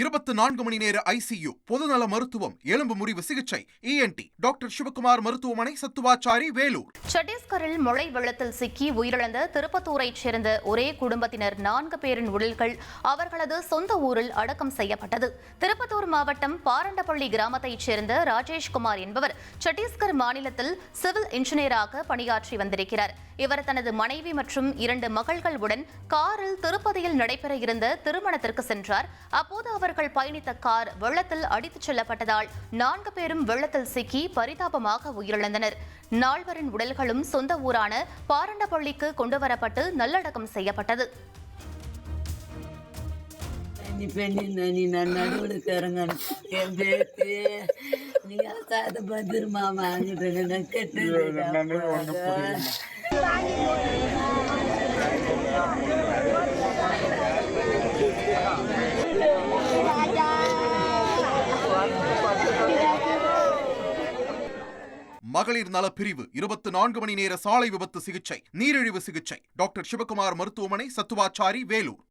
இருபத்தி நான்கு மணி நேர ஐசியு பொதுநல மருத்துவம் எலும்பு முறிவு சிகிச்சை இஎன்டி டாக்டர் சிவகுமார் மருத்துவமனை சத்துவாச்சாரி வேலூர். சத்தீஸ்கரில் மழை வெள்ளத்தில் சிக்கி உயிரிழந்த திருப்பத்தூரைச் சேர்ந்த ஒரே குடும்பத்தினர் நான்கு பேரின் உடல்கள் அவர்களது சொந்த ஊரில் அடக்கம் செய்யப்பட்டது. திருப்பத்தூர் மாவட்டம் பாரண்டப்பள்ளி கிராமத்தைச் சேர்ந்த ராஜேஷ்குமார் என்பவர் சத்தீஸ்கர் மாநிலத்தில் சிவில் இன்ஜினியராக பணியாற்றி வந்திருக்கிறார். இவர் தனது மனைவி மற்றும் இரண்டு மகள்களுடன் காரில் திருப்பதியில் நடைபெற இருந்த திருமணத்திற்கு சென்றார். அப்போது அவர் அவர்கள் பயணித்த கார் வெள்ளத்தில் அடித்துச் செல்லப்பட்டதால் நான்கு பேரும் வெள்ளத்தில் சிக்கி பரிதாபமாக உயிரிழந்தனர். நால்வரின் உடல்களும் சொந்த ஊரான பாரண்டப்பள்ளிக்கு கொண்டுவரப்பட்டு நல்லடக்கம் செய்யப்பட்டது. நீ மகளிர் நல பிரிவு இருபத்தி நான்கு மணி நேர சாலை விபத்து சிகிச்சை நீரிழிவு சிகிச்சை. டாக்டர் சிவகுமார் மருத்துவமனை சத்துவாச்சாரி வேலூர்.